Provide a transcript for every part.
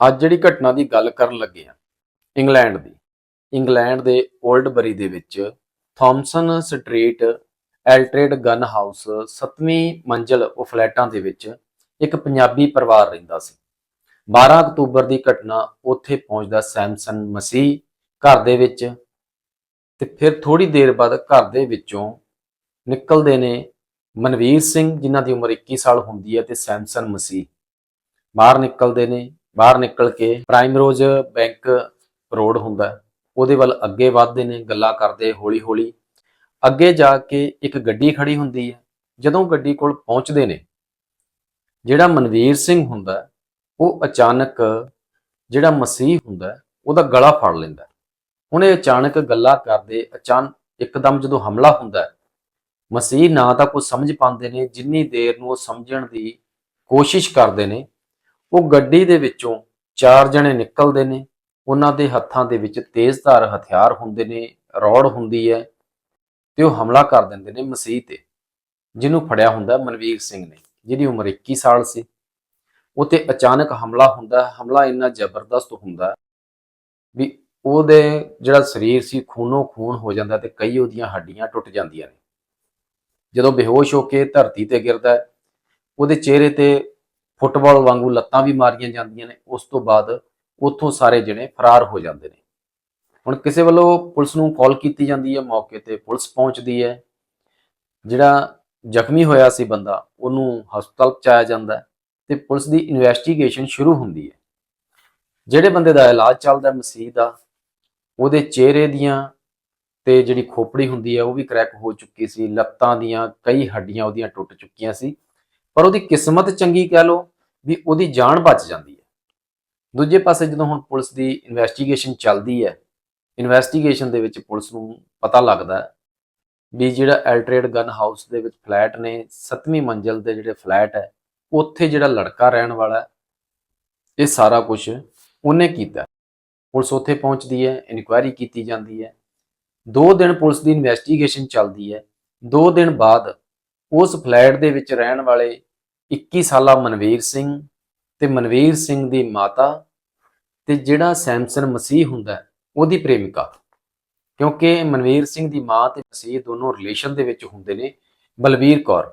ਅੱਜ ਜਿਹੜੀ ਘਟਨਾ ਦੀ ਗੱਲ ਕਰਨ ਲੱਗੇ ਆ ਇੰਗਲੈਂਡ ਦੀ। ਇੰਗਲੈਂਡ ਦੇ 올ਡ ਦੇ ਵਿੱਚ ਥਾਮਸਨ ਸਟਰੀਟ ਐਲਟਰੇਡ ਗਨ ਹਾਊਸ 7ਵੀਂ ਮੰਜ਼ਲ ਉਹ ਫਲੈਟਾਂ ਦੇ ਵਿੱਚ ਇੱਕ ਪੰਜਾਬੀ ਪਰਿਵਾਰ ਰਹਿੰਦਾ ਸੀ। 12 ਅਕਤੂਬਰ ਦੀ ਘਟਨਾ ਉੱਥੇ ਪਹੁੰਚਦਾ ਸੈਮਸਨ ਮਸੀਹ ਘਰ ਦੇ ਵਿੱਚ ਤੇ ਫਿਰ ਥੋੜੀ ਦੇਰ ਬਾਅਦ ਘਰ ਦੇ ਵਿੱਚੋਂ ਨਿਕਲਦੇ ਨੇ ਮਨਵੀਰ ਸਿੰਘ, ਜਿਨ੍ਹਾਂ ਦੀ ਉਮਰ 21 ਸਾਲ ਹੁੰਦੀ ਹੈ, ਤੇ ਸੈਮਸਨ ਮਸੀਹ। ਬਾਹਰ ਨਿਕਲਦੇ ਨੇ ਬਾਹਰ ਨਿਕਲ ਕੇ ਪ੍ਰਾਈਮ ਰੋਜ਼ ਬੈਂਕ ਰੋਡ ਹੁੰਦਾ ਉਹਦੇ ਵੱਲ ਅੱਗੇ ਵਧਦੇ ਨੇ ਗੱਲਾਂ ਕਰਦੇ ਹੌਲੀ ਹੌਲੀ ਅੱਗੇ ਜਾ ਕੇ ਇੱਕ ਗੱਡੀ ਖੜੀ ਹੁੰਦੀ ਹੈ ਜਦੋਂ ਗੱਡੀ ਕੋਲ ਪਹੁੰਚਦੇ ਨੇ ਜਿਹੜਾ ਮਨਵੀਰ ਸਿੰਘ ਹੁੰਦਾ ਉਹ ਅਚਾਨਕ ਜਿਹੜਾ ਮਸੀਹ ਹੁੰਦਾ ਉਹਦਾ ਗਲਾ ਫੜ ਲੈਂਦਾ ਹੁਣ ਇਹ ਅਚਾਨਕ ਗੱਲਾਂ ਕਰਦੇ ਅਚਾਨਕ ਇੱਕਦਮ ਜਦੋਂ ਹਮਲਾ ਹੁੰਦਾ ਹੈ, ਮਸੀਹ ਨਾ ਤਾਂ ਕੁਝ ਸਮਝ ਪਾਉਂਦੇ ਨੇ ਜਿੰਨੀ ਦੇਰ ਨੂੰ ਉਹ ਸਮਝਣ ਦੀ ਕੋਸ਼ਿਸ਼ ਕਰਦੇ ਨੇ ਉਹ ਗੱਡੀ ਦੇ ਵਿੱਚੋਂ ਚਾਰ ਜਣੇ ਨਿਕਲਦੇ ਨੇ। ਉਹਨਾਂ ਦੇ ਹੱਥਾਂ ਦੇ ਵਿੱਚ ਤੇਜ਼ਧਾਰ ਹਥਿਆਰ ਹੁੰਦੇ ਨੇ, ਰੌੜ ਹੁੰਦੀ ਹੈ ਤੇ ਉਹ ਹਮਲਾ ਕਰ ਦਿੰਦੇ ਨੇ ਮਸੀਹ ਤੇ, ਜਿਹਨੂੰ ਫੜਿਆ ਹੁੰਦਾ ਮਨਵੀਰ ਸਿੰਘ ਨੇ, ਜਿਹਦੀ ਉਮਰ 21 ਸਾਲ ਸੀ। ਉਹ ਤੇ ਅਚਾਨਕ ਹਮਲਾ ਹੁੰਦਾ ਹੈ ਹਮਲਾ ਇੰਨਾ ਜ਼ਬਰਦਸਤ ਹੁੰਦਾ ਵੀ ਉਹਦੇ ਜਿਹੜਾ ਸਰੀਰ ਸੀ ਖੂਨੋ ਖੂਨ ਹੋ ਜਾਂਦਾ ਤੇ ਕਈ ਉਹਦੀਆਂ ਹੱਡੀਆਂ ਟੁੱਟ ਜਾਂਦੀਆਂ ਨੇ। ਜਦੋਂ ਬੇਹੋਸ਼ ਹੋ ਕੇ ਧਰਤੀ ਤੇ ਗਿਰਦਾ ਉਹਦੇ ਚਿਹਰੇ ਤੇ ਫੁੱਟਬਾਲ ਵਾਂਗੂ ਲੱਤਾਂ ਵੀ ਮਾਰੀਆਂ ਜਾਂਦੀਆਂ ਨੇ, ਉਸ ਤੋਂ ਬਾਅਦ ਉੱਥੋਂ ਸਾਰੇ ਜਣੇ ਫਰਾਰ ਹੋ ਜਾਂਦੇ ਨੇ। ਹੁਣ ਕਿਸੇ ਵੱਲੋਂ ਪੁਲਿਸ ਨੂੰ ਕਾਲ ਕੀਤੀ ਜਾਂਦੀ ਹੈ, ਮੌਕੇ ਤੇ ਪੁਲਿਸ ਪਹੁੰਚਦੀ ਹੈ। ਜਿਹੜਾ ਜ਼ਖਮੀ ਹੋਇਆ ਸੀ ਬੰਦਾ, ਉਹਨੂੰ ਹਸਪਤਾਲ ਪਹੁੰਚਾਇਆ ਜਾਂਦਾ ਹੈ ਤੇ ਪੁਲਿਸ ਦੀ ਇਨਵੈਸਟੀਗੇਸ਼ਨ ਸ਼ੁਰੂ ਹੁੰਦੀ ਹੈ। ਜਿਹੜੇ ਬੰਦੇ ਦਾ ਇਲਾਜ ਚੱਲਦਾ ਮਸੀਹ ਦਾ, ਉਹਦੇ ਚਿਹਰੇ ਦੀਆਂ ਤੇ ਜਿਹੜੀ ਖੋਪੜੀ ਹੁੰਦੀ ਹੈ, ਉਹ ਵੀ ਕਰੈਕ ਹੋ ਚੁੱਕੀ ਸੀ, ਲੱਤਾਂ ਦੀਆਂ ਕਈ ਹੱਡੀਆਂ ਉਹਦੀਆਂ ਟੁੱਟ ਚੁੱਕੀਆਂ ਸੀ। ਪਰ ਉਹਦੀ ਕਿਸਮਤ ਚੰਗੀ ਕਹਿ ਲੋ ਵੀ ਉਹਦੀ ਜਾਨ ਬਚ ਜਾਂਦੀ ਹੈ। ਦੂਜੇ ਪਾਸੇ ਜਦੋਂ ਹੁਣ ਪੁਲਿਸ ਦੀ ਇਨਵੈਸਟੀਗੇਸ਼ਨ ਚੱਲਦੀ ਹੈ ਇਨਵੈਸਟੀਗੇਸ਼ਨ ਦੇ ਵਿੱਚ ਪੁਲਿਸ ਨੂੰ ਪਤਾ ਲੱਗਦਾ ਵੀ ਜਿਹੜਾ ਐਲਟਰੇਡ ਗਨ ਹਾਊਸ ਦੇ ਵਿੱਚ ਫਲੈਟ ਨੇ 7ਵੀਂ ਮੰਜ਼ਲ ਦੇ ਜਿਹੜੇ ਫਲੈਟ ਹੈ, ਉੱਥੇ ਜਿਹੜਾ ਲੜਕਾ ਰਹਿਣ ਵਾਲਾ ਇਹ ਸਾਰਾ ਕੁਝ ਉਹਨੇ ਕੀਤਾ। ਪੁਲਿਸ ਉੱਥੇ ਪਹੁੰਚਦੀ ਹੈ ਇਨਕੁਆਇਰੀ ਕੀਤੀ ਜਾਂਦੀ ਹੈ। ਦੋ ਦਿਨ ਪੁਲਿਸ ਦੀ ਇਨਵੈਸਟੀਗੇਸ਼ਨ ਚੱਲਦੀ ਹੈ। ਦੋ ਦਿਨ ਬਾਅਦ ਉਸ ਫਲੈਟ ਦੇ ਵਿੱਚ ਰਹਿਣ ਵਾਲੇ 21 ਸਾਲਾ ਮਨਵੀਰ ਸਿੰਘ ਤੇ ਮਨਵੀਰ ਸਿੰਘ ਦੀ ਮਾਤਾ ਤੇ ਜਿਹੜਾ ਸੈਮਸਨ ਮਸੀਹ ਹੁੰਦਾ ਉਹਦੀ ਪ੍ਰੇਮਿਕਾ। ਕਿਉਂਕਿ ਮਨਵੀਰ ਸਿੰਘ ਦੀ ਮਾਂ ਤੇ ਮਸੀਹ ਦੋਨੋਂ ਰਿਲੇਸ਼ਨ ਦੇ ਵਿੱਚ ਹੁੰਦੇ ਨੇ, ਬਲਵੀਰ ਕੌਰ।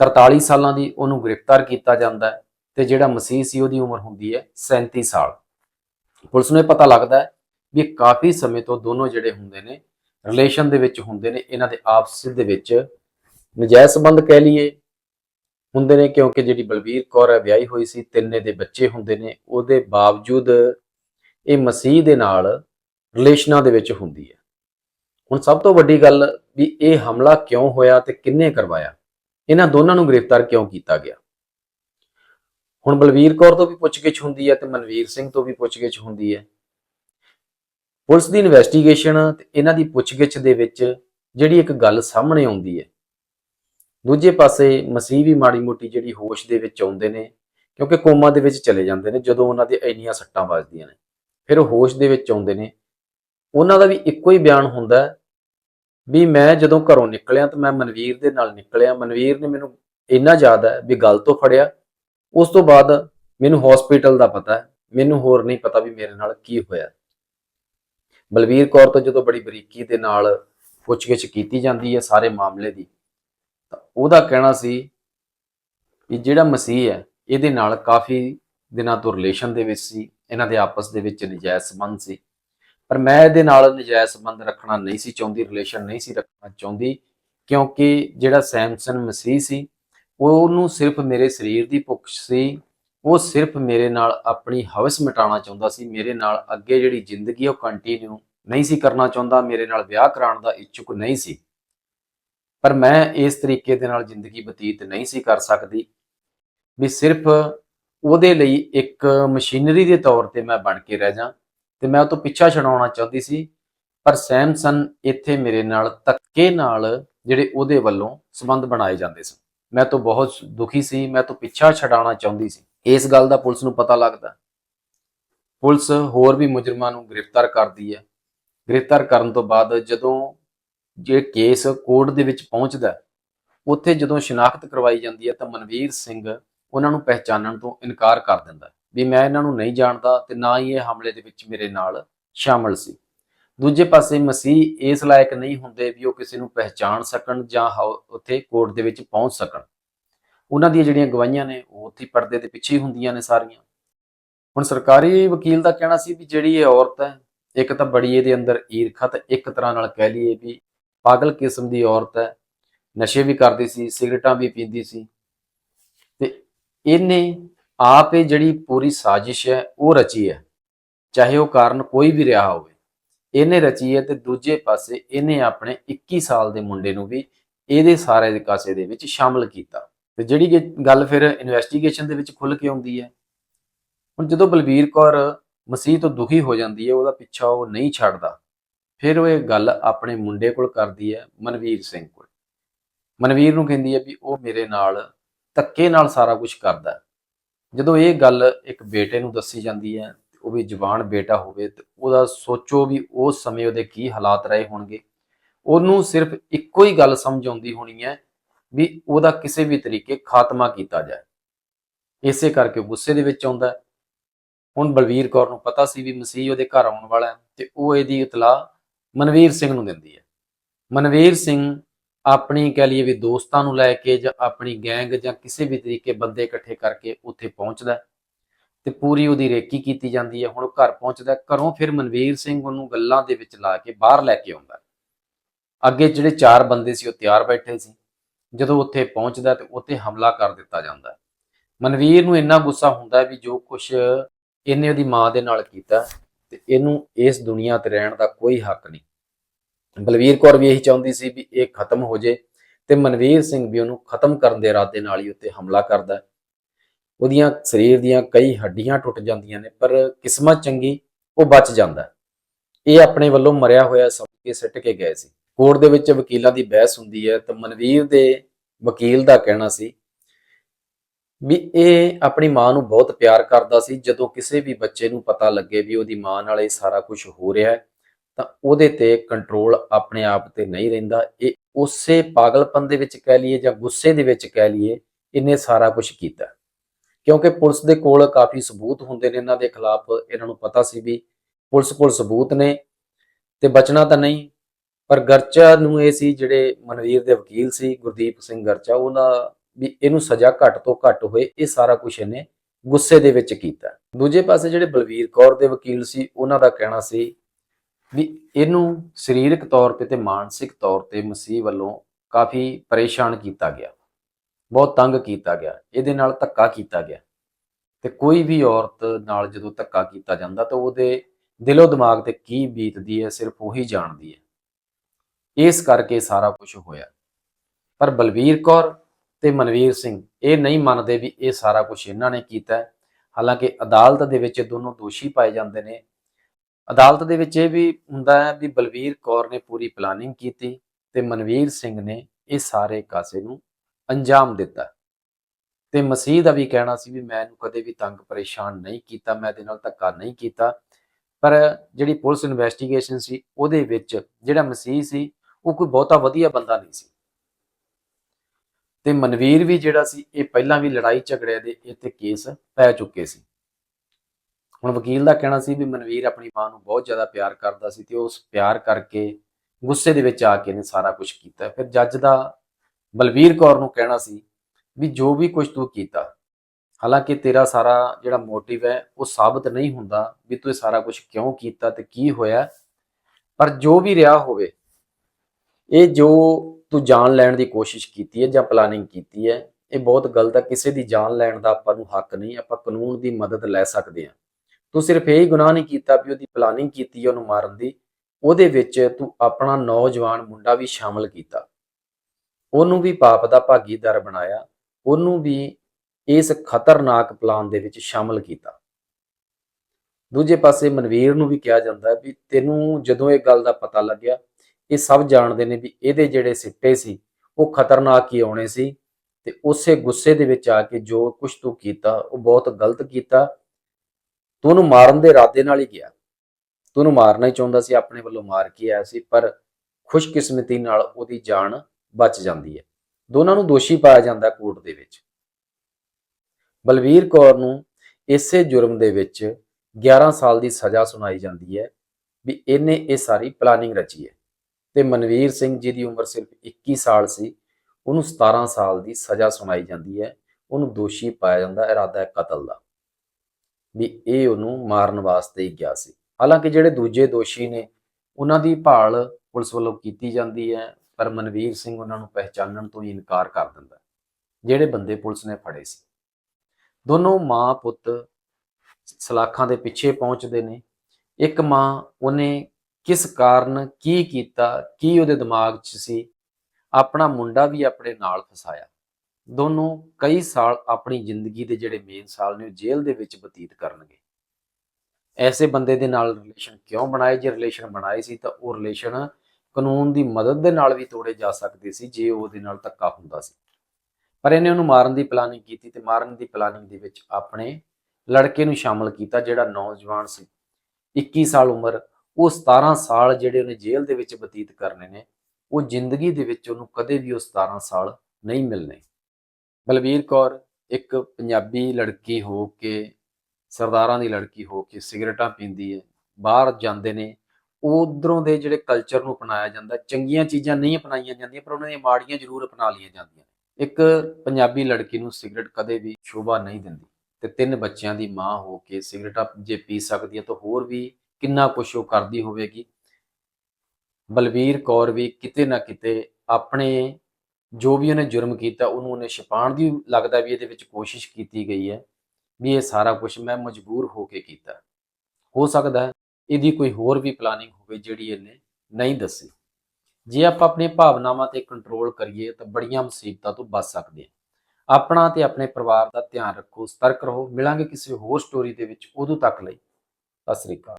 43 ਸਾਲਾਂ ਦੀ ਉਹਨੂੰ ਗ੍ਰਿਫਤਾਰ ਕੀਤਾ ਜਾਂਦਾ ਹੈ ਤੇ ਜਿਹੜਾ ਮਸੀਹ ਸੀ, ਉਹਦੀ ਉਮਰ ਹੁੰਦੀ ਹੈ 37 ਸਾਲ। ਪੁਲਿਸ ਨੂੰ ਇਹ ਪਤਾ ਲੱਗਦਾ ਹੈ ਵੀ ਕਾਫੀ ਸਮੇਂ ਤੋਂ ਦੋਨੋਂ ਜਿਹੜੇ ਹੁੰਦੇ ਨੇ ਰਿਲੇਸ਼ਨ ਦੇ ਵਿੱਚ ਹੁੰਦੇ ਨੇ, ਇਹਨਾਂ ਦੇ ਆਪਸ ਦੇ ਵਿੱਚ ਨਜਾਇਜ਼ ਸੰਬੰਧ ਕਹਿ ਲਈਏ ਹੁੰਦੇ ਨੇ ਕਿਉਂਕਿ ਜਿਹੜੀ ਬਲਬੀਰ ਕੌਰ ਹੈ, ਵਿਆਹੀ ਹੋਈ ਸੀ, ਤਿੰਨੇ ਦੇ ਬੱਚੇ ਹੁੰਦੇ ਨੇ। ਉਹਦੇ ਬਾਵਜੂਦ ਇਹ ਮਸੀਹ ਦੇ ਨਾਲ ਰਿਲੇਸ਼ਨਾਂ ਦੇ ਵਿੱਚ ਹੁੰਦੀ ਹੈ। ਹੁਣ ਸਭ ਤੋਂ ਵੱਡੀ ਗੱਲ ਵੀ ਇਹ ਹਮਲਾ ਕਿਉਂ ਹੋਇਆ ਤੇ ਕਿੰਨੇ ਕਰਵਾਇਆ? ਇਹਨਾਂ ਦੋਨਾਂ ਨੂੰ ਗ੍ਰਿਫਤਾਰ ਕਿਉਂ ਕੀਤਾ ਗਿਆ? ਹੁਣ ਬਲਵੀਰ ਕੌਰ ਤੋਂ ਵੀ ਪੁੱਛਗਿੱਛ ਹੁੰਦੀ ਹੈ ਤੇ ਮਨਵੀਰ ਸਿੰਘ ਤੋਂ ਵੀ ਪੁੱਛਗਿੱਛ ਹੁੰਦੀ ਹੈ। ਪੁਲਿਸ ਦੀ ਇਨਵੈਸਟੀਗੇਸ਼ਨ ਤੇ ਇਹਨਾਂ ਦੀ ਪੁੱਛਗਿੱਛ ਦੇ ਵਿੱਚ ਜਿਹੜੀ ਇੱਕ ਗੱਲ ਸਾਹਮਣੇ ਆਉਂਦੀ ਹੈ ਦੂਜੇ ਪਾਸੇ ਮਸੀਹ ਵੀ ਮਾੜੀ ਮੋਟੀ ਜਿਹੜੀ ਹੋਸ਼ ਦੇ ਵਿੱਚ ਆਉਂਦੇ ਨੇ, ਕਿਉਂਕਿ ਕੋਮਾ ਦੇ ਵਿੱਚ ਚਲੇ ਜਾਂਦੇ ਨੇ, ਜਦੋਂ ਉਹਨਾਂ ਦੇ ਇੰਨੀਆਂ ਸੱਟਾਂ ਵੱਜਦੀਆਂ ਨੇ। ਫਿਰ ਉਹ ਹੋਸ਼ ਦੇ ਵਿੱਚ ਆਉਂਦੇ ਨੇ। ਉਹਨਾਂ ਦਾ ਵੀ ਇੱਕੋ ਹੀ ਬਿਆਨ ਹੁੰਦਾ ਵੀ ਮੈਂ ਜਦੋਂ ਘਰੋਂ ਨਿਕਲਿਆ ਤਾਂ ਮੈਂ ਮਨਵੀਰ ਦੇ ਨਾਲ ਨਿਕਲਿਆ। ਮਨਵੀਰ ਨੇ ਮੈਨੂੰ ਇੰਨਾ ਯਾਦ ਹੈ ਵੀ ਗੱਲ ਤੋਂ ਫੜਿਆ। ਉਸ ਤੋਂ ਬਾਅਦ ਮੈਨੂੰ ਹਸਪੀਟਲ ਦਾ ਪਤਾ ਹੈ। ਮੈਨੂੰ ਹੋਰ ਨਹੀਂ ਪਤਾ ਵੀ ਮੇਰੇ ਨਾਲ ਕੀ ਹੋਇਆ। ਬਲਵੀਰ ਕੌਰ ਤੋਂ ਜਦੋਂ ਬੜੀ ਬਰੀਕੀ ਦੇ ਨਾਲ ਪੁੱਛਗਿੱਛ ਕੀਤੀ ਜਾਂਦੀ ਹੈ ਸਾਰੇ ਮਾਮਲੇ ਦੀ ਉਹਦਾ ਕਹਿਣਾ ਸੀ ਕਿ ਜਿਹੜਾ ਮਸੀਹ ਹੈ, ਇਹਦੇ ਨਾਲ ਕਾਫੀ ਦਿਨਾਂ ਤੋਂ ਰਿਲੇਸ਼ਨ ਦੇ ਵਿੱਚ ਸੀ, ਇਹਨਾਂ ਦੇ ਆਪਸ ਦੇ ਵਿੱਚ ਨਜਾਇਜ਼ ਸੰਬੰਧ ਸੀ। ਪਰ ਮੈਂ ਇਹਦੇ ਨਾਲ ਨਜਾਇਜ਼ ਸੰਬੰਧ ਰੱਖਣਾ ਨਹੀਂ ਸੀ ਚਾਹੁੰਦੀ ਰਿਲੇਸ਼ਨ ਨਹੀਂ ਸੀ ਰੱਖਣਾ ਚਾਹੁੰਦੀ, ਕਿਉਂਕਿ ਜਿਹੜਾ ਸੈਮਸਨ ਮਸੀਹ ਸੀ, ਉਹਨੂੰ ਸਿਰਫ ਮੇਰੇ ਸਰੀਰ ਦੀ ਭੁੱਖ ਸੀ, ਉਹ ਸਿਰਫ ਮੇਰੇ ਨਾਲ ਆਪਣੀ ਹਵਸ ਮਿਟਾਉਣਾ ਚਾਹੁੰਦਾ ਸੀ, ਮੇਰੇ ਨਾਲ ਅੱਗੇ ਜਿਹੜੀ ਜ਼ਿੰਦਗੀ ਉਹ ਕੰਟੀਨਿਊ ਨਹੀਂ ਸੀ ਕਰਨਾ ਚਾਹੁੰਦਾ, ਮੇਰੇ ਨਾਲ ਵਿਆਹ ਕਰਾਉਣ ਦਾ ਇੱਛੁਕ ਨਹੀਂ ਸੀ। ਪਰ ਮੈਂ ਇਸ ਤਰੀਕੇ ਦੇ ਨਾਲ ਜ਼ਿੰਦਗੀ ਬਤੀਤ ਨਹੀਂ ਸੀ ਕਰ ਸਕਦੀ ਵੀ ਸਿਰਫ ਉਹਦੇ ਲਈ ਇੱਕ ਮਸ਼ੀਨਰੀ ਦੇ ਤੌਰ ਤੇ ਮੈਂ ਬਣ ਕੇ ਰਹਿ ਜਾ ਤੇ ਮੈਂ ਉਹ ਤੋਂ ਪਿੱਛਾ ਛਡਾਉਣਾ ਚਾਹੁੰਦੀ ਸੀ, ਪਰ ਸੈਮਸਨ ਇੱਥੇ ਮੇਰੇ ਨਾਲ ਧੱਕੇ ਨਾਲ ਜਿਹੜੇ ਉਹਦੇ ਵੱਲੋਂ ਸਬੰਧ ਬਣਾਏ ਜਾਂਦੇ ਸਨ। ਮੈਂ ਤੋਂ ਬਹੁਤ ਦੁਖੀ ਸੀ, ਮੈਂ ਤੋਂ ਪਿੱਛਾ ਛਡਾਉਣਾ ਚਾਹੁੰਦੀ ਸੀ। ਇਸ ਗੱਲ ਦਾ ਪੁਲਿਸ ਨੂੰ ਪਤਾ ਲੱਗਦਾ। ਪੁਲਿਸ ਹੋਰ ਵੀ ਮੁਜਰਮਾਂ ਨੂੰ ਗ੍ਰਿਫਤਾਰ ਕਰਦੀ ਹੈ। ਗ੍ਰਿਫਤਾਰ ਕਰਨ ਤੋਂ ਬਾਅਦ ਜਦੋਂ ਜੇ ਕੇਸ ਕੋਰਟ ਦੇ ਵਿੱਚ ਪਹੁੰਚਦਾ ਉੱਥੇ ਜਦੋਂ ਸ਼ਨਾਖਤ ਕਰਵਾਈ ਜਾਂਦੀ ਹੈ ਤਾਂ ਮਨਵੀਰ ਸਿੰਘ ਉਹਨਾਂ ਨੂੰ ਪਹਿਚਾਨਣ ਤੋਂ ਇਨਕਾਰ ਕਰ ਦਿੰਦਾ ਵੀ ਮੈਂ ਇਹਨਾਂ ਨੂੰ ਨਹੀਂ ਜਾਣਦਾ ਤੇ ਨਾ ਹੀ ਇਹ ਹਮਲੇ ਦੇ ਵਿੱਚ ਮੇਰੇ ਨਾਲ ਸ਼ਾਮਲ ਸੀ। ਦੂਜੇ ਪਾਸੇ ਮਸੀਹ ਇਸ ਲਾਇਕ ਨਹੀਂ ਹੁੰਦੇ ਵੀ ਉਹ ਕਿਸੇ ਨੂੰ ਪਹਿਚਾਣ ਸਕਣ ਜਾਂ ਹ- ਉੱਥੇ ਕੋਰਟ ਦੇ ਵਿੱਚ ਪਹੁੰਚ ਸਕਣ। ਉਹਨਾਂ ਦੀਆਂ ਜਿਹੜੀਆਂ ਗਵਾਹੀਆਂ ਨੇ ਉਹ ਉੱਥੇ ਪਰਦੇ ਦੇ ਪਿੱਛੇ ਹੀ ਹੁੰਦੀਆਂ ਨੇ ਸਾਰੀਆਂ। ਹੁਣ ਸਰਕਾਰੀ ਵਕੀਲ ਦਾ ਕਹਿਣਾ ਸੀ ਵੀ ਜਿਹੜੀ ਇਹ ਔਰਤ ਹੈ, ਇੱਕ ਤਾਂ ਬੜੀ ਇਹਦੇ ਅੰਦਰ ਈਰਖਾ ਤੇ ਇੱਕ ਤਰ੍ਹਾਂ ਨਾਲ ਕਹਿ ਲਈਏ ਵੀ ਪਾਗਲ ਕਿਸਮ ਦੀ ਔਰਤ ਹੈ, ਨਸ਼ੇ ਵੀ ਕਰਦੀ ਸੀ, ਸਿਗਰਟਾਂ ਵੀ ਪੀਂਦੀ ਸੀ। ਤੇ ਇਹਨੇ ਆਪ ਇਹ ਜਿਹੜੀ ਪੂਰੀ ਸਾਜ਼ਿਸ਼ ਹੈ, ਉਹ ਰਚੀ ਹੈ। ਚਾਹੇ ਉਹ ਕਾਰਨ ਕੋਈ ਵੀ ਰਿਹਾ ਹੋਵੇ, ਇਹਨੇ ਰਚੀ ਹੈ ਤੇ ਦੂਜੇ ਪਾਸੇ ਇਹਨੇ ਆਪਣੇ 21 ਸਾਲ ਦੇ ਮੁੰਡੇ ਨੂੰ ਵੀ ਇਹਦੇ ਸਾਰੇ ਦੇ ਕਾਸੇ ਦੇ ਵਿੱਚ ਸ਼ਾਮਲ ਕੀਤਾ। ਤੇ ਜਿਹੜੀ ਕਿ ਗੱਲ ਫਿਰ ਇਨਵੈਸਟੀਗੇਸ਼ਨ ਦੇ ਵਿੱਚ ਖੁੱਲ ਕੇ ਆਉਂਦੀ ਹੈ। ਹੁਣ ਜਦੋਂ ਬਲਬੀਰ ਕੌਰ ਮਸੀਹ ਤੋਂ ਦੁਖੀ ਹੋ ਜਾਂਦੀ ਹੈ, ਉਹਦਾ ਪਿੱਛਾ ਉਹ ਨਹੀਂ ਛੱਡਦਾ। ਫਿਰ ਉਹ ਇਹ ਗੱਲ ਆਪਣੇ ਮੁੰਡੇ ਕੋਲ ਕਰਦੀ ਹੈ ਮਨਵੀਰ ਸਿੰਘ ਕੋਲ। ਮਨਵੀਰ ਨੂੰ ਕਹਿੰਦੀ ਹੈ ਵੀ ਉਹ ਮੇਰੇ ਨਾਲ ਧੱਕੇ ਨਾਲ ਸਾਰਾ ਕੁਝ ਕਰਦਾ ਜਦੋਂ ਇਹ ਗੱਲ ਇੱਕ ਬੇਟੇ ਨੂੰ ਦੱਸੀ ਜਾਂਦੀ ਹੈ, ਉਹ ਵੀ ਜਵਾਨ ਬੇਟਾ ਹੋਵੇ ਤੇ ਉਹਦਾ ਸੋਚੋ ਵੀ ਉਸ ਸਮੇਂ ਉਹਦੇ ਕੀ ਹਾਲਾਤ ਰਹੇ ਹੋਣਗੇ। ਉਹਨੂੰ ਸਿਰਫ ਇੱਕੋ ਹੀ ਗੱਲ ਸਮਝ ਆਉਂਦੀ ਹੋਣੀ ਹੈ ਵੀ ਉਹਦਾ ਕਿਸੇ ਵੀ ਤਰੀਕੇ ਖਾਤਮਾ ਕੀਤਾ ਜਾਏ। ਇਸੇ ਕਰਕੇ ਗੁੱਸੇ ਦੇ ਵਿੱਚ ਆਉਂਦਾ ਹੁਣ ਬਲਵੀਰ ਕੌਰ ਨੂੰ ਪਤਾ ਸੀ ਵੀ ਮਸੀਹ ਉਹਦੇ ਘਰ ਆਉਣ ਵਾਲਾ ਹੈ ਤੇ ਉਹ ਇਹਦੀ ਇਤਲਾਹ ਮਨਵੀਰ ਸਿੰਘ ਨੂੰ ਦਿੰਦੀ ਹੈ। ਮਨਵੀਰ ਸਿੰਘ ਆਪਣੀ ਕਹਿ ਲਈਏ ਵੀ ਦੋਸਤਾਂ ਨੂੰ ਲੈ ਕੇ ਜਾਂ ਆਪਣੀ ਗੈਂਗ ਜਾਂ ਕਿਸੇ ਵੀ ਤਰੀਕੇ ਬੰਦੇ ਇਕੱਠੇ ਕਰਕੇ ਉੱਥੇ ਪਹੁੰਚਦਾ ਹੈ ਤੇ ਪੂਰੀ ਉਹਦੀ ਰੇਕੀ ਕੀਤੀ ਜਾਂਦੀ ਹੈ। ਹੁਣ ਘਰ ਪਹੁੰਚਦਾ ਘਰੋਂ ਫਿਰ ਮਨਵੀਰ ਸਿੰਘ ਉਹਨੂੰ ਗੱਲਾਂ ਦੇ ਵਿੱਚ ਲਾ ਕੇ ਬਾਹਰ ਲੈ ਕੇ ਆਉਂਦਾ ਅੱਗੇ ਜਿਹੜੇ ਚਾਰ ਬੰਦੇ ਸੀ ਉਹ ਤਿਆਰ ਬੈਠੇ ਸੀ। ਜਦੋਂ ਉੱਥੇ ਪਹੁੰਚਦਾ ਹੈ ਤੇ ਉੱਥੇ ਹਮਲਾ ਕਰ ਦਿੱਤਾ ਜਾਂਦਾ ਮਨਵੀਰ ਨੂੰ ਇੰਨਾ ਗੁੱਸਾ ਹੁੰਦਾ ਵੀ ਜੋ ਕੁਝ ਇਹਨੇ ਉਹਦੀ ਮਾਂ ਦੇ ਨਾਲ ਕੀਤਾ ਤੇ ਇਹਨੂੰ ਇਸ ਦੁਨੀਆ ਤੇ ਰਹਿਣ ਦਾ ਕੋਈ ਹੱਕ ਨਹੀਂ। ਬਲਵੀਰ ਕੌਰ ਵੀ ਇਹੀ ਚਾਹੁੰਦੀ ਸੀ ਵੀ ਇਹ ਖਤਮ ਹੋ ਜੇ ਤੇ ਮਨਵੀਰ ਸਿੰਘ ਵੀ ਉਹਨੂੰ ਖਤਮ ਕਰਨ ਦੇ ਇਰਾਦੇ ਨਾਲ ਹੀ ਉੱਤੇ ਹਮਲਾ ਕਰਦਾ ਹੈ। ਉਹਦੀਆਂ ਸਰੀਰ ਦੀਆਂ ਕਈ ਹੱਡੀਆਂ ਟੁੱਟ ਜਾਂਦੀਆਂ ਨੇ, ਪਰ ਕਿਸਮਤ ਚੰਗੀ, ਉਹ ਬਚ ਜਾਂਦਾ ਇਹ ਆਪਣੇ ਵੱਲੋਂ ਮਰਿਆ ਹੋਇਆ ਸਮਝ ਕੇ ਸਿੱਟ ਕੇ ਗਏ ਸੀ। ਕੋਰਟ ਦੇ ਵਿੱਚ ਵਕੀਲਾਂ ਦੀ ਬਹਿਸ ਹੁੰਦੀ ਹੈ ਤਾਂ ਮਨਵੀਰ ਦੇ ਵਕੀਲ ਦਾ ਕਹਿਣਾ ਸੀ ਵੀ ਇਹ ਆਪਣੀ ਮਾਂ ਨੂੰ ਬਹੁਤ ਪਿਆਰ ਕਰਦਾ ਸੀ। ਜਦੋਂ ਕਿਸੇ ਵੀ ਬੱਚੇ ਨੂੰ ਪਤਾ ਲੱਗੇ ਵੀ ਉਹਦੀ ਮਾਂ ਨਾਲ ਇਹ ਸਾਰਾ ਕੁਝ ਹੋ ਰਿਹਾ ਹੈ, ਤਾਂ ਉਹਦੇ ਤੇ ਕੰਟਰੋਲ ਆਪਣੇ ਆਪ ਤੇ ਨਹੀਂ ਰਹਿੰਦਾ। ਇਹ ਉਸੇ ਪਾਗਲਪਨ ਦੇ ਵਿੱਚ ਕਹਿ ਲਈਏ ਜਾਂ ਗੁੱਸੇ ਦੇ ਵਿੱਚ ਕਹਿ ਲਈਏ, ਇਹਨੇ ਸਾਰਾ ਕੁਝ ਕੀਤਾ। ਕਿਉਂਕਿ ਪੁਲਿਸ ਦੇ ਕੋਲ ਕਾਫੀ ਸਬੂਤ ਹੁੰਦੇ ਨੇ, ਇਹਨਾਂ ਦੇ ਖਿਲਾਫ ਇਹਨਾਂ ਨੂੰ ਪਤਾ ਸੀ ਵੀ ਪੁਲਿਸ ਕੋਲ ਸਬੂਤ ਨੇ ਤੇ ਬਚਣਾ ਤਾਂ ਨਹੀਂ। ਪਰ ਗਰਚਾ ਨੂੰ ਇਹ ਸੀ ਜਿਹੜੇ ਮਨਵੀਰ ਦੇ ਵਕੀਲ ਸੀ, ਗੁਰਦੀਪ ਸਿੰਘ ਗਰਚਾ, ਉਹਨਾਂ ਵੀ ਇਹਨੂੰ ਸਜ਼ਾ ਘੱਟ ਤੋਂ ਘੱਟ ਹੋਏ, ਇਹ ਸਾਰਾ ਕੁਝ ਇਹਨੇ ਗੁੱਸੇ ਦੇ ਵਿੱਚ ਕੀਤਾ। ਦੂਜੇ ਪਾਸੇ ਜਿਹੜੇ ਬਲਵੀਰ ਕੌਰ ਦੇ ਵਕੀਲ ਸੀ, ਉਹਨਾਂ ਦਾ ਕਹਿਣਾ ਸੀ ਵੀ ਇਹਨੂੰ ਸਰੀਰਕ ਤੌਰ ਤੇ ਤੇ ਮਾਨਸਿਕ ਤੌਰ ਤੇ ਮਸੀਹ ਵੱਲੋਂ ਕਾਫੀ ਪਰੇਸ਼ਾਨ ਕੀਤਾ ਗਿਆ। ਬਹੁਤ ਤੰਗ ਕੀਤਾ ਗਿਆ। ਇਹਦੇ ਨਾਲ ਧੱਕਾ ਕੀਤਾ ਗਿਆ। ਤੇ ਕੋਈ ਵੀ ਔਰਤ ਨਾਲ ਜਦੋਂ ਧੱਕਾ ਕੀਤਾ ਜਾਂਦਾ, ਤਾਂ ਉਹਦੇ ਦਿਲੋਂ ਦਿਮਾਗ ਤੇ ਕੀ ਬੀਤਦੀ ਹੈ, ਸਿਰਫ ਉਹੀ ਜਾਣਦੀ ਹੈ। ਇਸ ਕਰਕੇ ਸਾਰਾ ਕੁਝ ਹੋਇਆ। ਪਰ ਬਲਵੀਰ ਕੌਰ ਤੇ ਮਨਵੀਰ ਸਿੰਘ, ਇਹ ਨਹੀਂ ਮੰਨਦੇ ਵੀ ਇਹ ਸਾਰਾ ਕੁਝ ਇਹਨਾਂ ਨੇ ਕੀਤਾ ਹੈ। ਹਾਲਾਂਕਿ ਅਦਾਲਤ ਦੇ ਵਿੱਚ ਦੋਨੋਂ ਦੋਸ਼ੀ ਪਾਏ ਜਾਂਦੇ ਨੇ। ਅਦਾਲਤ ਦੇ ਵਿੱਚ ਇਹ ਵੀ ਹੁੰਦਾ ਹੈ ਵੀ ਬਲਵੀਰ ਕੌਰ ਨੇ ਪੂਰੀ ਪਲਾਨਿੰਗ ਕੀਤੀ ਤੇ ਮਨਵੀਰ ਸਿੰਘ ਨੇ ਇਹ ਸਾਰੇ ਕਾਸੇ ਨੂੰ ਅੰਜਾਮ ਦਿੱਤਾ ਤੇ ਮਸੀਹ ਦਾ ਵੀ ਕਹਿਣਾ ਸੀ ਵੀ ਮੈਂ ਇਹਨੂੰ ਕਦੇ ਵੀ ਤੰਗ ਪਰੇਸ਼ਾਨ ਨਹੀਂ ਕੀਤਾ, ਮੈਂ ਇਹਦੇ ਨਾਲ ਧੱਕਾ ਨਹੀਂ ਕੀਤਾ। ਪਰ ਜਿਹੜੀ ਪੁਲਿਸ ਇਨਵੈਸਟੀਗੇਸ਼ਨ ਸੀ ਉਹਦੇ ਵਿੱਚ ਜਿਹੜਾ ਮਸੀਹ ਸੀ, ਉਹ ਕੋਈ ਬਹੁਤਾ ਵਧੀਆ ਬੰਦਾ ਨਹੀਂ ਸੀ। ਤੇ ਮਨਵੀਰ ਵੀ ਜਿਹੜਾ ਸੀ, ਇਹ ਪਹਿਲਾਂ ਵੀ ਲੜਾਈ ਝਗੜੇ ਦੇ ਇੱਥੇ ਕੇਸ ਪੈ ਚੁੱਕੇ ਸੀ। ਹੁਣ ਵਕੀਲ ਦਾ ਕਹਿਣਾ ਸੀ ਵੀ ਮਨਵੀਰ ਆਪਣੀ ਮਾਂ ਨੂੰ ਬਹੁਤ ਜ਼ਿਆਦਾ ਪਿਆਰ ਕਰਦਾ ਸੀ ਤੇ ਉਸ ਪਿਆਰ ਕਰਕੇ ਗੁੱਸੇ ਦੇ ਵਿੱਚ ਆ ਕੇ ਨੇ ਸਾਰਾ ਕੁਝ ਕੀਤਾ। ਫਿਰ ਜੱਜ ਦਾ ਬਲਵੀਰ ਕੌਰ ਨੂੰ ਕਹਿਣਾ ਸੀ ਵੀ ਜੋ ਵੀ ਕੁਝ ਤੂੰ ਕੀਤਾ, ਹਾਲਾਂਕਿ ਤੇਰਾ ਸਾਰਾ ਜਿਹੜਾ ਮੋਟਿਵ ਹੈ, ਉਹ ਸਾਬਤ ਨਹੀਂ ਹੁੰਦਾ ਵੀ ਤੂੰ ਇਹ ਸਾਰਾ ਕੁਝ ਕਿਉਂ ਕੀਤਾ ਤੇ ਕੀ ਹੋਇਆ। ਪਰ ਜੋ ਵੀ ਰਿਹਾ ਹੋਵੇ, ਇਹ ਜੋ ਤੂੰ ਜਾਨ ਲੈਣ ਦੀ ਕੋਸ਼ਿਸ਼ ਕੀਤੀ ਹੈ ਜਾਂ ਪਲਾਨਿੰਗ ਕੀਤੀ ਹੈ, ਇਹ ਬਹੁਤ ਗਲਤ ਹੈ। ਕਿਸੇ ਦੀ ਜਾਨ ਲੈਣ ਦਾ ਆਪਾਂ ਨੂੰ ਹੱਕ ਨਹੀਂ, ਆਪਾਂ ਕਾਨੂੰਨ ਦੀ ਮਦਦ ਲੈ ਸਕਦੇ ਹਾਂ। ਤੂੰ ਸਿਰਫ ਇਹ ਹੀ ਗੁਨਾਹ ਨਹੀਂ ਕੀਤਾ ਵੀ ਉਹਦੀ ਪਲਾਨਿੰਗ ਕੀਤੀ ਉਹਨੂੰ ਮਾਰਨ ਦੀ, ਉਹਦੇ ਵਿੱਚ ਤੂੰ ਆਪਣਾ ਨੌਜਵਾਨ ਮੁੰਡਾ ਵੀ ਸ਼ਾਮਲ ਕੀਤਾ। ਉਹਨੂੰ ਵੀ ਪਾਪ ਦਾ ਭਾਗੀਦਾਰ ਬਣਾਇਆ, ਉਹਨੂੰ ਵੀ ਇਸ ਖਤਰਨਾਕ ਪਲਾਨ ਦੇ ਵਿੱਚ ਸ਼ਾਮਲ ਕੀਤਾ। ਦੂਜੇ ਪਾਸੇ ਮਨਵੀਰ ਨੂੰ ਵੀ ਕਿਹਾ ਜਾਂਦਾ ਵੀ ਤੈਨੂੰ ਜਦੋਂ ਇਹ ਗੱਲ ਦਾ ਪਤਾ ਲੱਗਿਆ ਇਹ ਸਭ ਜਾਣਦੇ ਨੇ ਵੀ ਇਹਦੇ ਜਿਹੜੇ ਸਿੱਟੇ ਸੀ, ਉਹ ਖਤਰਨਾਕ ਹੀ ਆਉਣੇ ਸੀ ਤੇ ਉਸੇ ਗੁੱਸੇ ਦੇ ਵਿੱਚ ਆ ਕੇ ਜੋ ਕੁਝ ਤੂੰ ਕੀਤਾ, ਉਹ ਬਹੁਤ ਗਲਤ ਕੀਤਾ, ਤੂੰ ਉਹਨੂੰ ਮਾਰਨ ਦੇ ਇਰਾਦੇ ਨਾਲ ਹੀ ਗਿਆ। ਤੂੰ ਉਹਨੂੰ ਮਾਰਨਾ ਹੀ ਚਾਹੁੰਦਾ ਸੀ, ਆਪਣੇ ਵੱਲੋਂ ਮਾਰ ਕੇ ਆਇਆ ਸੀ, ਪਰ ਖੁਸ਼ਕਿਸਮਤੀ ਨਾਲ ਉਹਦੀ ਜਾਨ ਬਚ ਜਾਂਦੀ ਹੈ। ਦੋਨਾਂ ਨੂੰ ਦੋਸ਼ੀ ਪਾਇਆ ਜਾਂਦਾ ਕੋਰਟ ਦੇ ਵਿੱਚ। ਬਲਵੀਰ ਕੌਰ ਨੂੰ ਇਸੇ ਜੁਰਮ ਦੇ ਵਿੱਚ 11 ਸਾਲ ਦੀ ਸਜ਼ਾ ਸੁਣਾਈ ਜਾਂਦੀ ਹੈ ਵੀ ਇਹਨੇ ਇਹ ਸਾਰੀ ਪਲਾਨਿੰਗ ਰਚੀ ਹੈ। ਤੇ ਮਨਵੀਰ ਸਿੰਘ ਜੀ ਦੀ ਉਮਰ ਸਿਰਫ 21 ਸਾਲ ਸੀ, ਉਹਨੂੰ 17 ਸਾਲ ਦੀ ਸਜ਼ਾ ਸੁਣਾਈ ਜਾਂਦੀ ਹੈ, ਉਹਨੂੰ ਦੋਸ਼ੀ ਪਾਇਆ ਜਾਂਦਾ ਇਰਾਦਾ ਹੈ ਕਤਲ ਦਾ। ਵੀ ਇਹ ਉਹਨੂੰ ਮਾਰਨ ਵਾਸਤੇ ਹੀ ਗਿਆ ਸੀ। ਹਾਲਾਂਕਿ ਜਿਹੜੇ ਦੂਜੇ ਦੋਸ਼ੀ ਨੇ, ਉਹਨਾਂ ਦੀ ਭਾਲ ਪੁਲਿਸ ਵੱਲੋਂ ਕੀਤੀ ਜਾਂਦੀ ਹੈ, ਪਰ ਮਨਵੀਰ ਸਿੰਘ ਉਹਨਾਂ ਨੂੰ ਪਹਿਚਾਨਣ ਤੋਂ ਹੀ ਇਨਕਾਰ ਕਰ ਦਿੰਦਾ ਜਿਹੜੇ ਬੰਦੇ ਪੁਲਿਸ ਨੇ ਫੜੇ ਸੀ। ਦੋਨੋਂ ਮਾਂ ਪੁੱਤ ਸਲਾਖਾਂ ਦੇ ਪਿੱਛੇ ਪਹੁੰਚਦੇ ਨੇ, ਇੱਕ ਮਾਂ ਉਹਨੇ ਕਿਸ ਕਾਰਨ, ਕੀ ਕੀਤਾ, ਕੀ ਉਹਦੇ ਦਿਮਾਗ 'ਚ ਸੀ, ਆਪਣਾ ਮੁੰਡਾ ਵੀ ਆਪਣੇ ਨਾਲ ਫਸਾਇਆ। ਦੋਨੋਂ ਕਈ ਸਾਲ ਆਪਣੀ ਜ਼ਿੰਦਗੀ ਦੇ ਜਿਹੜੇ ਮੇਨ ਸਾਲ ਨੇ, ਉਹ ਜੇਲ੍ਹ ਦੇ ਵਿੱਚ ਬਤੀਤ ਕਰਨਗੇ। ਐਸੇ ਬੰਦੇ ਦੇ ਨਾਲ ਰਿਲੇਸ਼ਨ ਕਿਉਂ ਬਣਾਏ? ਜੇ ਰਿਲੇਸ਼ਨ ਬਣਾਏ ਸੀ ਤਾਂ ਉਹ ਰਿਲੇਸ਼ਨ ਕਾਨੂੰਨ ਦੀ ਮਦਦ ਦੇ ਨਾਲ ਵੀ ਤੋੜੇ ਜਾ ਸਕਦੇ ਸੀ, ਜੇ ਉਹਦੇ ਨਾਲ ਧੱਕਾ ਹੁੰਦਾ ਸੀ। ਪਰ ਇਹਨੇ ਉਹਨੂੰ ਮਾਰਨ ਦੀ ਪਲਾਨਿੰਗ ਕੀਤੀ ਤੇ ਮਾਰਨ ਦੀ ਪਲਾਨਿੰਗ ਦੇ ਵਿੱਚ ਆਪਣੇ ਲੜਕੇ ਨੂੰ ਸ਼ਾਮਲ ਕੀਤਾ, ਜਿਹੜਾ ਨੌਜਵਾਨ ਸੀ। 21 ਸਾਲ ਉਮਰ ਉਹ 17 ਸਾਲ ਜਿਹੜੇ ਉਹਨੇ ਜੇਲ੍ਹ ਦੇ ਵਿੱਚ ਬਤੀਤ ਕਰਨੇ ਨੇ, ਉਹ ਜ਼ਿੰਦਗੀ ਦੇ ਵਿੱਚ ਉਹਨੂੰ ਕਦੇ ਵੀ ਉਹ 17 ਸਾਲ ਨਹੀਂ ਮਿਲਨੇ ਬਲਵੀਰ ਕੌਰ ਇੱਕ ਪੰਜਾਬੀ ਲੜਕੀ ਹੋ ਕੇ, ਸਰਦਾਰਾਂ ਦੀ ਲੜਕੀ ਹੋ ਕੇ ਸਿਗਰਟਾਂ ਪੀਂਦੀ ਹੈ, ਬਾਹਰ ਜਾਂਦੇ ਨੇ, ਉਧਰੋਂ ਦੇ ਜਿਹੜੇ ਕਲਚਰ ਨੂੰ ਅਪਣਾਇਆ ਜਾਂਦਾ, ਚੰਗੀਆਂ ਚੀਜ਼ਾਂ ਨਹੀਂ ਅਪਣਾਈਆਂ ਜਾਂਦੀਆਂ, ਪਰ ਉਹਨਾਂ ਦੀਆਂ ਮਾੜੀਆਂ ਜ਼ਰੂਰ ਅਪਣਾ ਲਈਆਂ ਜਾਂਦੀਆਂ ਇੱਕ ਪੰਜਾਬੀ ਲੜਕੀ ਨੂੰ ਸਿਗਰਟ ਕਦੇ ਵੀ ਸ਼ੋਭਾ ਨਹੀਂ ਦਿੰਦੀ ਤੇ ਤਿੰਨ ਬੱਚਿਆਂ ਦੀ ਮਾਂ ਹੋ ਕੇ ਸਿਗਰਟਾਂ ਜੇ ਪੀ ਸਕਦੀ ਹੈ ਤਾਂ ਹੋਰ ਵੀ ਕਿੰਨਾ ਕੁਛ ਉਹ ਕਰਦੀ ਹੋਵੇਗੀ। ਬਲਵੀਰ ਕੌਰ ਵੀ ਕਿਤੇ ਨਾ ਕਿਤੇ ਆਪਣੇ ਜੋ ਵੀ ਉਹਨੇ ਜੁਰਮ ਕੀਤਾ, ਉਹਨੂੰ ਉਹਨੇ ਛੁਪਾਉਣ ਦੀ ਲੱਗਦਾ ਵੀ ਇਹਦੇ ਵਿੱਚ ਕੋਸ਼ਿਸ਼ ਕੀਤੀ ਗਈ ਹੈ ਵੀ ਇਹ ਸਾਰਾ ਕੁਝ ਮੈਂ ਮਜਬੂਰ ਹੋ ਕੇ ਕੀਤਾ। ਹੋ ਸਕਦਾ ਇਹਦੀ ਕੋਈ ਹੋਰ ਵੀ ਪਲਾਨਿੰਗ ਹੋਵੇ ਜਿਹੜੀ ਇਹਨੇ ਨਹੀਂ ਦੱਸੀ। ਜੇ ਆਪਾਂ ਆਪਣੀਆਂ ਭਾਵਨਾਵਾਂ ਤੇ ਕੰਟਰੋਲ ਕਰੀਏ ਤਾਂ ਬੜੀਆਂ ਮੁਸੀਬਤਾਂ ਤੋਂ ਬਚ ਸਕਦੇ ਹਾਂ। ਆਪਣਾ ਤੇ ਆਪਣੇ ਪਰਿਵਾਰ ਦਾ ਧਿਆਨ ਰੱਖੋ, ਸਤਰਕ ਰਹੋ, ਮਿਲਾਂਗੇ ਕਿਸੇ ਹੋਰ ਸਟੋਰੀ ਦੇ ਵਿੱਚ ਉਦੋਂ ਤੱਕ ਲਈ। ਸਤਿ ਸ੍ਰੀ ਅਕਾਲ।